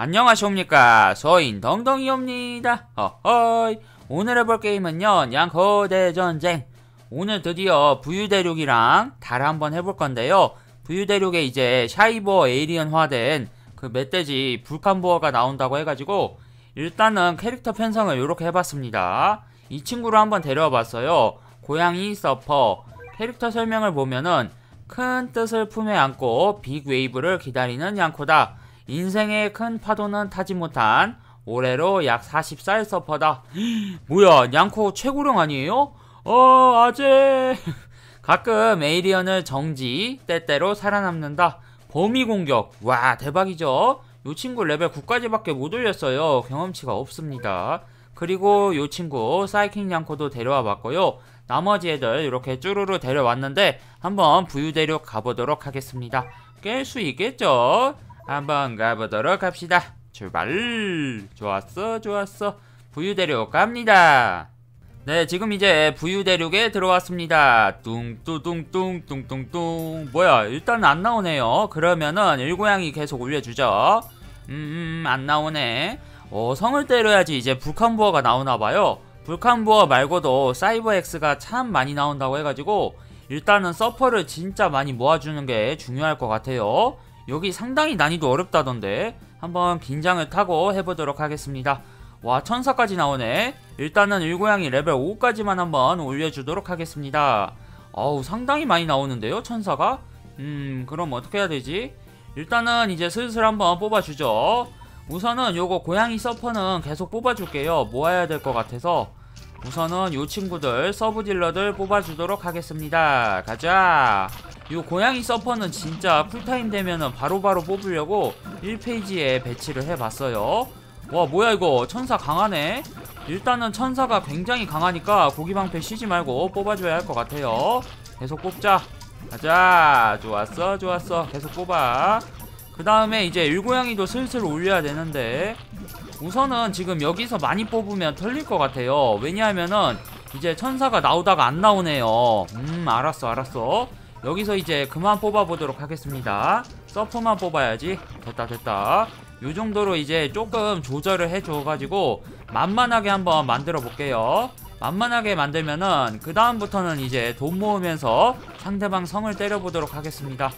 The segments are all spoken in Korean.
안녕하십니까. 소인 덩덩이옵니다. 허허이. 오늘 해볼 게임은요 양코대전쟁. 오늘 드디어 부유대륙이랑 달 한번 해볼 건데요. 부유대륙에 이제 샤이버 에이리언화된 그 멧돼지 불칸보어가 나온다고 해가지고 일단은 캐릭터 편성을 이렇게 해봤습니다. 이 친구를 한번 데려와 봤어요. 고양이 서퍼. 캐릭터 설명을 보면은 큰 뜻을 품에 안고 빅 웨이브를 기다리는 양코다 인생의 큰 파도는 타지 못한 올해로 약 40살 서퍼다. 뭐야, 냥코 최고령 아니에요? 어, 아재. 가끔 에이리언을 정지, 때때로 살아남는다. 범위 공격. 와, 대박이죠? 요 친구 레벨 9까지밖에 못 올렸어요. 경험치가 없습니다. 그리고 요 친구 사이킹 냥코도 데려와 봤고요. 나머지 애들 이렇게 쭈루루 데려왔는데 한번 부유대륙 가보도록 하겠습니다. 깰 수 있겠죠? 한번 가보도록 합시다. 출발! 좋았어, 좋았어. 부유대륙 갑니다. 네, 지금 이제 부유대륙에 들어왔습니다. 뚱뚜뚱뚱 뚱뚱뚱 뭐야, 일단 안 나오네요. 그러면은 일고양이 계속 올려주죠. 음, 안 나오네. 어, 성을 때려야지 이제 불칸부어가 나오나봐요. 불칸부어 말고도 사이버엑스가 참 많이 나온다고 해가지고 일단은 서퍼를 진짜 많이 모아주는 게 중요할 것 같아요. 여기 상당히 난이도 어렵다던데 한번 긴장을 타고 해보도록 하겠습니다. 와 천사까지 나오네. 일단은 일고양이 레벨 5까지만 한번 올려주도록 하겠습니다. 어우 상당히 많이 나오는데요 천사가? 음 그럼 어떻게 해야 되지? 일단은 이제 슬슬 한번 뽑아주죠. 우선은 요거 고양이 서퍼는 계속 뽑아줄게요. 모아야 될 것 같아서. 우선은 요 친구들 서브 딜러들 뽑아주도록 하겠습니다. 가자 요 고양이 서퍼는 진짜 쿨타임 되면은 바로바로 뽑으려고 1페이지에 배치를 해봤어요. 와 뭐야 이거? 천사 강하네. 일단은 천사가 굉장히 강하니까 고기방패 쉬지 말고 뽑아줘야 할 것 같아요. 계속 뽑자. 가자. 좋았어 좋았어. 계속 뽑아. 그 다음에 이제 일고양이도 슬슬 올려야 되는데 우선은 지금 여기서 많이 뽑으면 털릴 것 같아요. 왜냐하면은 이제 천사가 나오다가 안 나오네요. 음 알았어 알았어 여기서 이제 그만 뽑아보도록 하겠습니다. 서퍼만 뽑아야지. 됐다 됐다. 요 정도로 이제 조금 조절을 해줘가지고 만만하게 한번 만들어 볼게요. 만만하게 만들면은 그 다음부터는 이제 돈 모으면서 상대방 성을 때려보도록 하겠습니다.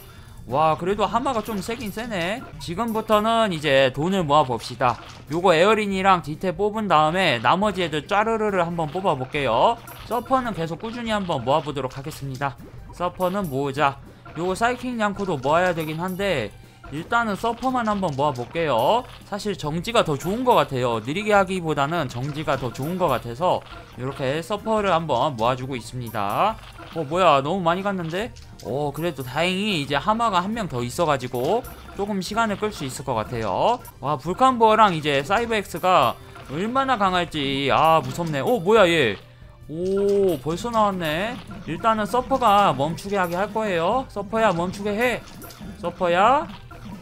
와 그래도 하마가 좀 세긴 세네. 지금부터는 이제 돈을 모아봅시다. 요거 에어린이랑 디테 뽑은 다음에 나머지 애들 짜르르를 한번 뽑아볼게요 서퍼는 계속 꾸준히 한번 모아보도록 하겠습니다. 서퍼는 모으자. 요거 사이킹 양코도 모아야 되긴 한데 일단은 서퍼만 한번 모아볼게요. 사실 정지가 더 좋은 것 같아요. 느리게 하기보다는 정지가 더 좋은 것 같아서 이렇게 서퍼를 한번 모아주고 있습니다. 어 뭐야 너무 많이 갔는데? 어 그래도 다행히 이제 하마가 한 명 더 있어가지고 조금 시간을 끌 수 있을 것 같아요. 와 불칸버랑 이제 사이버엑스가 얼마나 강할지 아 무섭네. 어 뭐야 얘 오 벌써 나왔네. 일단은 서퍼가 멈추게 하게 할 거예요. 서퍼야 멈추게 해. 서퍼야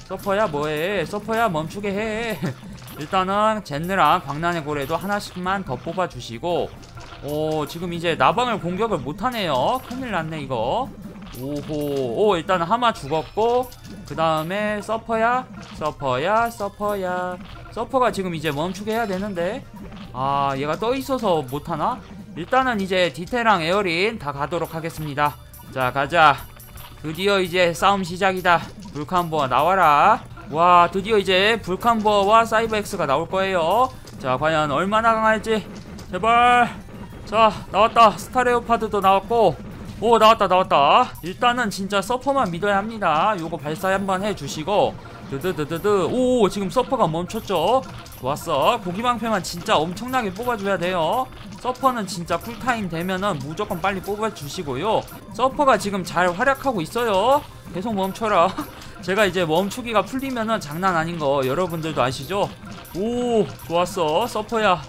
서퍼야 뭐해? 서퍼야 멈추게 해. 일단은 젠느랑 광란의 고래도 하나씩만 더 뽑아주시고 오 지금 이제 나방을 공격을 못하네요. 큰일 났네 이거. 오호 오 일단 하마 죽었고 그 다음에 서퍼야 서퍼야 서퍼야. 서퍼가 지금 이제 멈추게 해야 되는데 아 얘가 떠있어서 못하나? 일단은 이제 디테랑 에어린 다 가도록 하겠습니다. 자 가자. 드디어 이제 싸움 시작이다. 불칸보아 나와라. 와 드디어 이제 불칸보아와 사이버엑스가 나올 거예요. 자 과연 얼마나 강할지. 제발. 자 나왔다. 스타레오파드도 나왔고. 오 나왔다 나왔다. 일단은 진짜 서퍼만 믿어야 합니다. 요거 발사 한번 해주시고 드드드드드. 오 지금 서퍼가 멈췄죠? 좋았어. 고기방패만 진짜 엄청나게 뽑아줘야 돼요. 서퍼는 진짜 쿨타임 되면은 무조건 빨리 뽑아주시고요. 서퍼가 지금 잘 활약하고 있어요. 계속 멈춰라. 제가 이제 멈추기가 풀리면은 장난 아닌 거 여러분들도 아시죠? 오 좋았어. 서퍼야.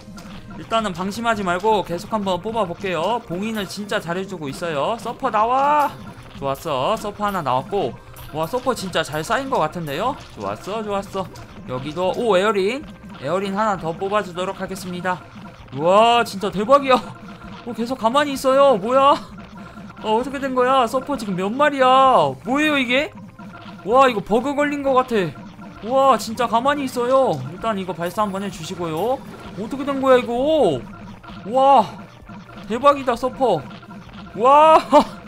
일단은 방심하지 말고 계속 한번 뽑아볼게요. 봉인을 진짜 잘해주고 있어요. 서퍼 나와! 좋았어. 서퍼 하나 나왔고 와 서퍼 진짜 잘 쌓인 것 같은데요? 좋았어 좋았어. 여기도 오 에어린. 에어린 하나 더 뽑아주도록 하겠습니다. 와 진짜 대박이야. 어 계속 가만히 있어요. 뭐야? 어 어떻게 된 거야? 서퍼 지금 몇 마리야? 뭐예요 이게? 와 이거 버그 걸린 것 같아. 우와 진짜 가만히 있어요. 일단 이거 발사 한번 해주시고요. 어떻게 된 거야 이거? 와 대박이다 서퍼 와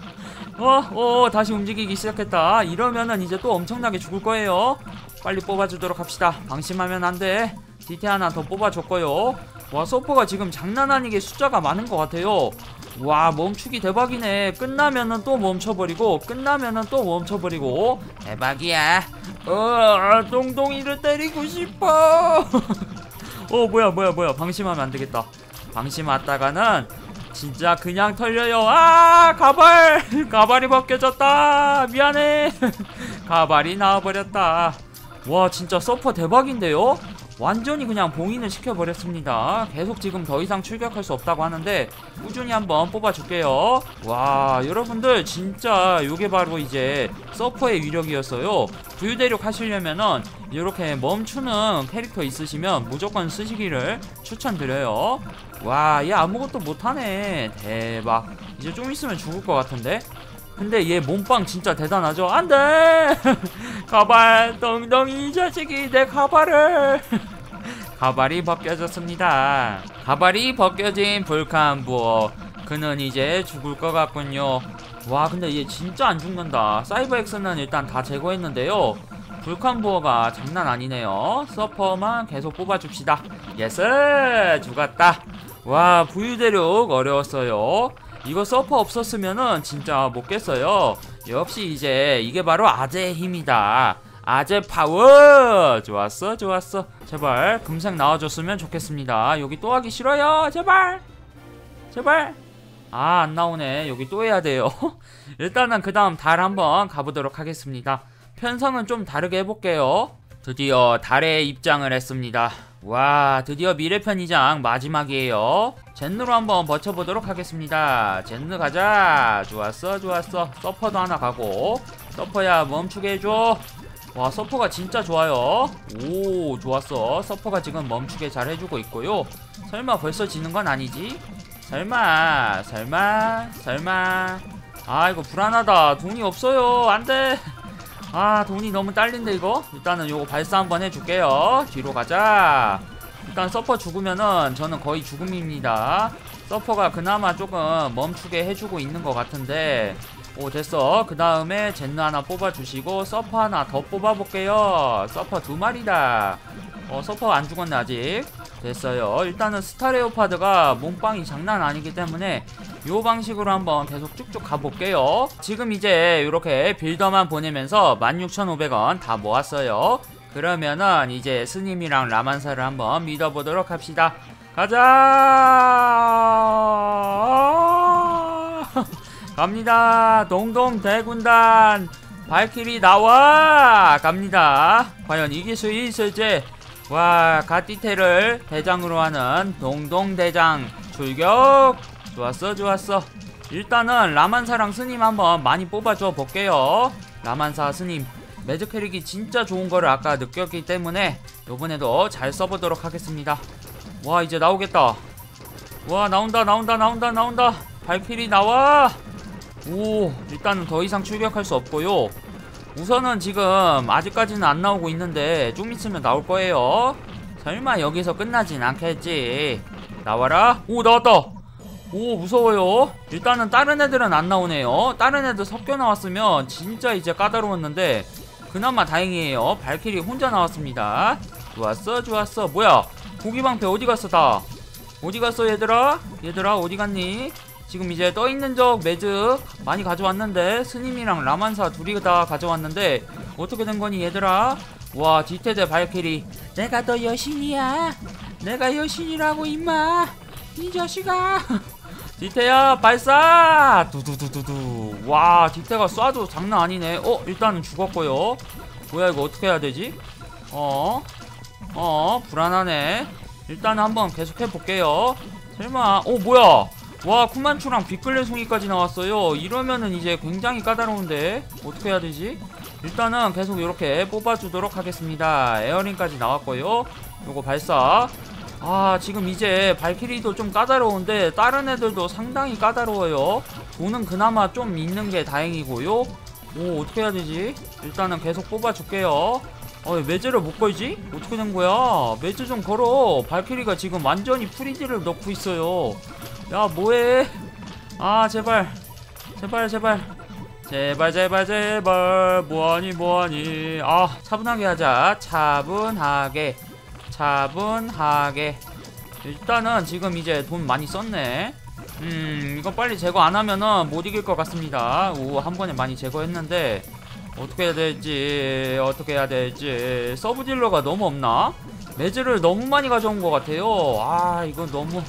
어, 어, 다시 움직이기 시작했다. 이러면은 이제 또 엄청나게 죽을 거예요. 빨리 뽑아주도록 합시다. 방심하면 안 돼. 디테 하나 더 뽑아줬고요. 와, 서퍼가 지금 장난 아니게 숫자가 많은 것 같아요. 와, 멈추기 대박이네. 끝나면은 또 멈춰버리고, 끝나면은 또 멈춰버리고. 대박이야. 어, 똥똥이를 때리고 싶어. 어, 뭐야, 뭐야, 뭐야. 방심하면 안 되겠다. 방심 왔다가는 진짜 그냥 털려요. 아, 가발! 가발이 벗겨졌다. 미안해. 가발이 나와버렸다. 와, 진짜 서퍼 대박인데요? 완전히 그냥 봉인을 시켜버렸습니다. 계속 지금 더 이상 출격할 수 없다고 하는데 꾸준히 한번 뽑아줄게요. 와, 여러분들 진짜 이게 바로 이제 서퍼의 위력이었어요. 부유대륙 하시려면은 이렇게 멈추는 캐릭터 있으시면 무조건 쓰시기를 추천드려요. 와, 얘 아무것도 못하네. 대박. 이제 좀 있으면 죽을 것 같은데? 근데 얘 몸빵 진짜 대단하죠? 안 돼! 가발, 덩덩이 이 자식이 내 가발을! 가발이 벗겨졌습니다. 가발이 벗겨진 불칸 부어. 그는 이제 죽을 것 같군요. 와, 근데 얘 진짜 안 죽는다. 사이버 엑스는 일단 다 제거했는데요. 불칸 부어가 장난 아니네요. 서퍼만 계속 뽑아줍시다. 예스! 죽었다. 와, 부유대륙 어려웠어요. 이거 서퍼 없었으면은 진짜 못 깼어요. 역시 이제 이게 바로 아재의 힘이다. 아재 파워! 좋았어, 좋았어. 제발 금색 나와줬으면 좋겠습니다. 여기 또 하기 싫어요. 제발! 제발! 아, 안 나오네. 여기 또 해야 돼요. 일단은 그 다음 달 한번 가보도록 하겠습니다. 편성은 좀 다르게 해볼게요. 드디어 달에 입장을 했습니다. 와, 드디어 미래 편의장 마지막이에요. 젠느로 한번 버텨보도록 하겠습니다. 젠느 가자. 좋았어, 좋았어. 서퍼도 하나 가고. 서퍼야, 멈추게 해줘. 와, 서퍼가 진짜 좋아요. 오, 좋았어. 서퍼가 지금 멈추게 잘 해주고 있고요. 설마 벌써 지는 건 아니지? 설마, 설마, 설마. 아, 이거 불안하다. 돈이 없어요. 안 돼. 아 돈이 너무 딸린데 이거? 일단은 요거 발사 한번 해줄게요. 뒤로 가자. 일단 서퍼 죽으면은 저는 거의 죽음입니다. 서퍼가 그나마 조금 멈추게 해주고 있는 것 같은데. 오 됐어. 그 다음에 젠느 하나 뽑아주시고 서퍼 하나 더 뽑아볼게요. 서퍼 두 마리다. 어 서퍼 안 죽었네 아직 됐어요. 일단은 스타레오파드가 몸빵이 장난 아니기 때문에 요 방식으로 한번 계속 쭉쭉 가볼게요. 지금 이제 이렇게 빌더만 보내면서 16,500원 다 모았어요. 그러면은 이제 스님이랑 라만사를 한번 믿어보도록 합시다. 가자! 갑니다. 동동 대군단. 발키리 나와! 갑니다. 과연 이길 수 있을지 와 가티테를 대장으로 하는 동동대장 출격. 좋았어 좋았어. 일단은 라만사랑 스님 한번 많이 뽑아줘 볼게요. 라만사 스님 매즈 캐릭이 진짜 좋은 거를 아까 느꼈기 때문에 요번에도 잘 써보도록 하겠습니다. 와 이제 나오겠다. 와 나온다 나온다 나온다 나온다. 발길이 나와. 오 일단은 더 이상 출격할 수 없고요 우선은 지금 아직까지는 안 나오고 있는데 좀 있으면 나올 거예요. 설마 여기서 끝나진 않겠지? 나와라. 오 나왔다. 오 무서워요. 일단은 다른 애들은 안 나오네요. 다른 애들 섞여 나왔으면 진짜 이제 까다로웠는데 그나마 다행이에요. 발키리 혼자 나왔습니다. 좋았어 좋았어. 뭐야? 고기방패 어디 갔어 다? 어디 갔어 얘들아? 얘들아 어디 갔니 지금 이제 떠있는 적 매즈 많이 가져왔는데 스님이랑 라만사 둘이 다 가져왔는데 어떻게 된 거니 얘들아? 와 디테드 발키리. 내가 더 여신이야. 내가 여신이라고 임마. 이 자식아. 디테야 발사! 두두두두두. 와 디테가 쏴도 장난 아니네. 어 일단은 죽었고요. 뭐야 이거 어떻게 해야 되지? 어 어, 불안하네. 일단 한번 계속 해볼게요. 설마, 어, 뭐야? 와, 쿠만추랑 빗글레 송이까지 나왔어요. 이러면은 이제 굉장히 까다로운데? 어떻게 해야 되지? 일단은 계속 이렇게 뽑아주도록 하겠습니다. 에어링까지 나왔고요. 요거 발사. 아, 지금 이제 발키리도 좀 까다로운데, 다른 애들도 상당히 까다로워요. 돈은 그나마 좀 있는 게 다행이고요. 오, 어떻게 해야 되지? 일단은 계속 뽑아줄게요. 어, 왜 매즈를 못 걸지? 어떻게 된 거야? 매즈 좀 걸어. 발키리가 지금 완전히 프리즈를 넣고 있어요. 야, 뭐해? 아, 제발. 제발, 제발. 제발, 제발, 제발. 뭐하니, 뭐하니. 아, 차분하게 하자. 차분하게. 차분하게. 일단은 지금 이제 돈 많이 썼네. 음, 이거 빨리 제거 안 하면은 못 이길 것 같습니다. 오, 한 번에 많이 제거했는데. 어떻게 해야 될지 어떻게 해야 될지 서브딜러가 너무 없나? 매즈를 너무 많이 가져온 것 같아요 아 이거 너무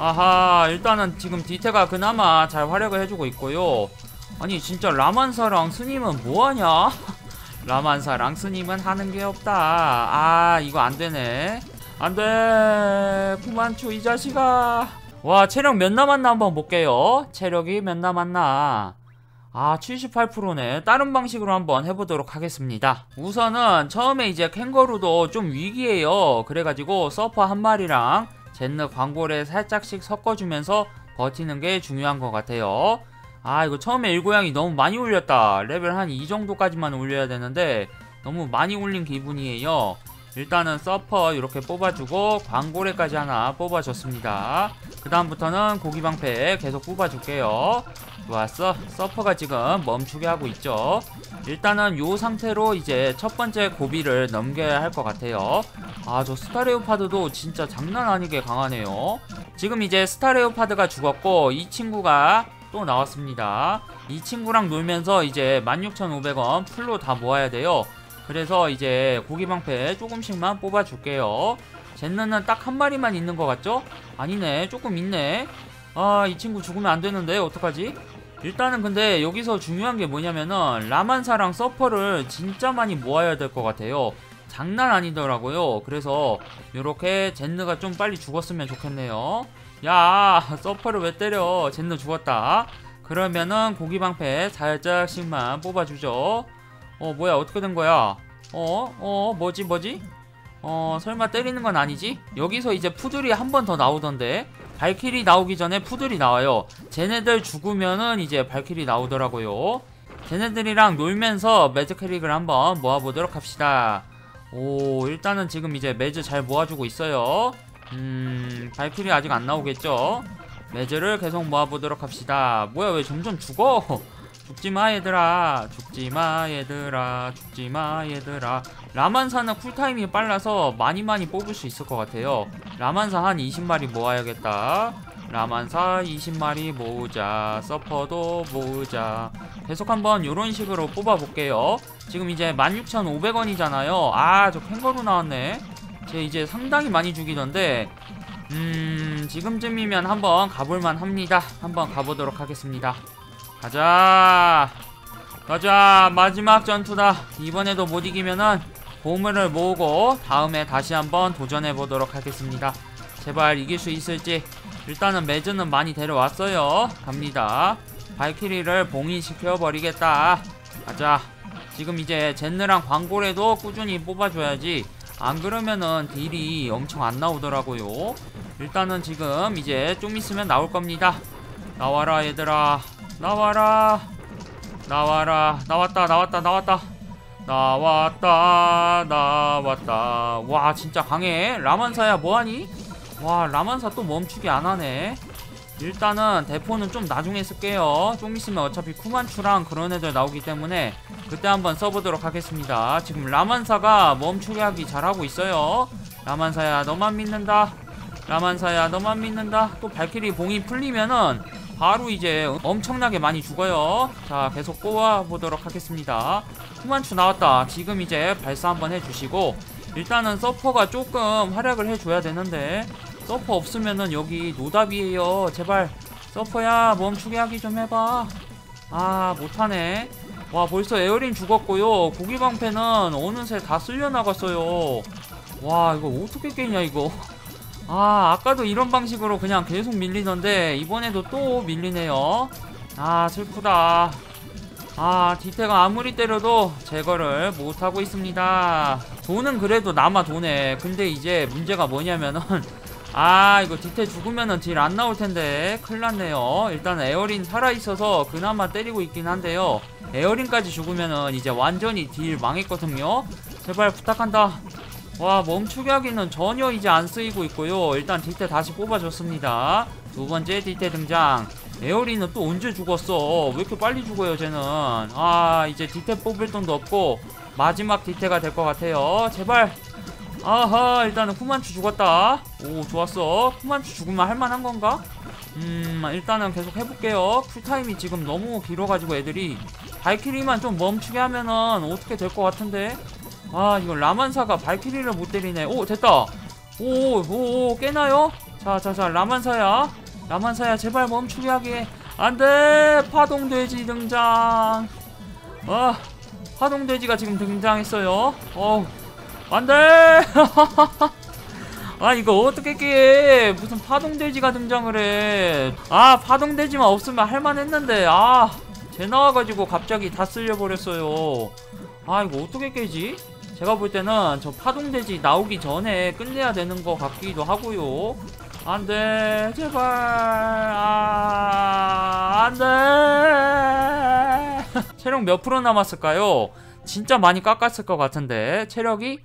아하 일단은 지금 디테가 그나마 잘 활약을 해주고 있고요. 아니 진짜 라만사랑 스님은 뭐하냐? 라만사랑 스님은 하는 게 없다. 아 이거 안되네. 안돼. 구만추 이 자식아. 와 체력 몇 남았나 한번 볼게요. 체력이 몇 남았나? 아 78%네. 다른 방식으로 한번 해보도록 하겠습니다. 우선은 처음에 이제 캥거루도 좀 위기에요. 그래가지고 서퍼 한 마리랑 젠느 광고를 살짝씩 섞어주면서 버티는 게 중요한 것 같아요. 아 이거 처음에 일고양이 너무 많이 올렸다. 레벨 한 이 정도까지만 올려야 되는데 너무 많이 올린 기분이에요. 일단은 서퍼 이렇게 뽑아주고 광고래까지 하나 뽑아줬습니다. 그 다음부터는 고기방패 계속 뽑아줄게요 좋았어 서퍼가 지금 멈추게 하고 있죠. 일단은 요 상태로 이제 첫 번째 고비를 넘겨야 할 것 같아요. 아 저 스타레오파드도 진짜 장난 아니게 강하네요. 지금 이제 스타레오파드가 죽었고 이 친구가 또 나왔습니다. 이 친구랑 놀면서 이제 16,500원 풀로 다 모아야 돼요. 그래서 이제 고기방패 조금씩만 뽑아줄게요. 젠느는 딱 한 마리만 있는 것 같죠? 아니네 조금 있네. 아 이 친구 죽으면 안 되는데 어떡하지? 일단은 근데 여기서 중요한 게 뭐냐면은 라만사랑 서퍼를 진짜 많이 모아야 될 것 같아요. 장난 아니더라고요. 그래서 요렇게 젠느가 좀 빨리 죽었으면 좋겠네요. 야 서퍼를 왜 때려? 젠느 죽었다. 그러면은 고기방패 살짝씩만 뽑아주죠. 어 뭐야 어떻게 된 거야? 어? 어 뭐지 뭐지? 어 설마 때리는 건 아니지? 여기서 이제 푸들이 한 번 더 나오던데 발키리 나오기 전에 푸들이 나와요. 쟤네들 죽으면은 이제 발키리 나오더라고요. 쟤네들이랑 놀면서 매즈 캐릭을 한번 모아보도록 합시다. 오 일단은 지금 이제 매즈 잘 모아주고 있어요. 음 발키리 아직 안 나오겠죠? 매즈를 계속 모아보도록 합시다. 뭐야 왜 점점 죽어 죽지마 얘들아. 죽지마 얘들아. 죽지마 얘들아. 라만사는 쿨타임이 빨라서 많이 많이 뽑을 수 있을 것 같아요. 라만사 한 20마리 모아야겠다. 라만사 20마리 모으자. 서퍼도 모으자. 계속 한번 이런 식으로 뽑아볼게요. 지금 이제 16,500원이잖아요. 아 저 캥거루 나왔네. 쟤 이제 상당히 많이 죽이던데. 음 지금쯤이면 한번 가볼만 합니다. 한번 가보도록 하겠습니다 가자. 가자. 마지막 전투다. 이번에도 못 이기면은 보물을 모으고 다음에 다시 한번 도전해 보도록 하겠습니다. 제발 이길 수 있을지. 일단은 매즈는 많이 데려왔어요. 갑니다. 발키리를 봉인시켜 버리겠다. 가자. 지금 이제 젠느랑 광고래도 꾸준히 뽑아줘야지. 안 그러면은 딜이 엄청 안 나오더라고요. 일단은 지금 이제 좀 있으면 나올 겁니다. 나와라 얘들아 나와라. 나와라. 나왔다 나왔다 나왔다. 나왔다 나왔다. 와 진짜 강해. 라만사야 뭐하니? 와 라만사 또 멈추기 안하네. 일단은 대포는 좀 나중에 쓸게요. 좀 있으면 어차피 쿠만추랑 그런 애들 나오기 때문에 그때 한번 써보도록 하겠습니다. 지금 라만사가 멈추게 하기 잘하고 있어요. 라만사야 너만 믿는다. 라만사야 너만 믿는다. 또 발키리 봉이 풀리면은 바로 이제 엄청나게 많이 죽어요. 자 계속 뽑아보도록 하겠습니다. 후만추 나왔다. 지금 이제 발사 한번 해주시고 일단은 서퍼가 조금 활약을 해줘야 되는데 서퍼 없으면은 여기 노답이에요. 제발 서퍼야 멈추게 하기 좀 해봐. 아 못하네. 와 벌써 에어린 죽었고요. 고기방패는 어느새 다 쓸려나갔어요. 와 이거 어떻게 깨냐 이거 아 아까도 이런 방식으로 그냥 계속 밀리던데 이번에도 또 밀리네요. 아 슬프다. 아 디테가 아무리 때려도 제거를 못하고 있습니다. 돈은 그래도 남아 돈에. 근데 이제 문제가 뭐냐면은 아 이거 디테 죽으면은 딜 안 나올 텐데. 큰일 났네요. 일단 에어린 살아있어서 그나마 때리고 있긴 한데요. 에어린까지 죽으면은 이제 완전히 딜 망했거든요. 제발 부탁한다 와 멈추게 하기는 전혀 이제 안 쓰이고 있고요. 일단 뒷대 다시 뽑아줬습니다. 두 번째 뒷대 등장. 에어리는 또 언제 죽었어? 왜 이렇게 빨리 죽어요 쟤는? 아 이제 뒷대 뽑을 돈도 없고 마지막 뒷대가 될 것 같아요. 제발. 아하 일단은 후만추 죽었다. 오 좋았어. 후만추 죽으면 할만한 건가? 음 일단은 계속 해볼게요. 쿨타임이 지금 너무 길어가지고 애들이. 발키리만 좀 멈추게 하면은 어떻게 될 것 같은데 아 이거 라만사가 발키리를 못 때리네. 오 됐다. 오오오 깨나요? 자자자 라만사야. 라만사야 제발 멈추게 하게. 안돼! 파동돼지 등장. 아 파동돼지가 지금 등장했어요. 어 안돼! 아 이거 어떻게 깨? 무슨 파동돼지가 등장을 해아 파동돼지만 없으면 할만했는데. 아쟤 나와가지고 갑자기 다 쓸려버렸어요. 아 이거 어떻게 깨지 제가 볼 때는 저 파동돼지 나오기 전에 끝내야 되는 것 같기도 하고요. 안돼 제발. 아 안돼. 체력 몇 프로 남았을까요? 진짜 많이 깎았을 것 같은데 체력이?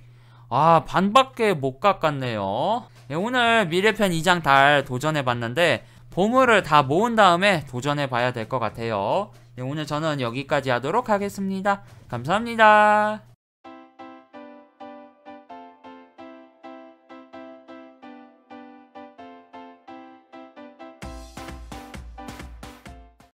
아 반밖에 못 깎았네요. 예, 오늘 미래편 2장 달 도전해봤는데 보물을 다 모은 다음에 도전해봐야 될 것 같아요. 예, 오늘 저는 여기까지 하도록 하겠습니다. 감사합니다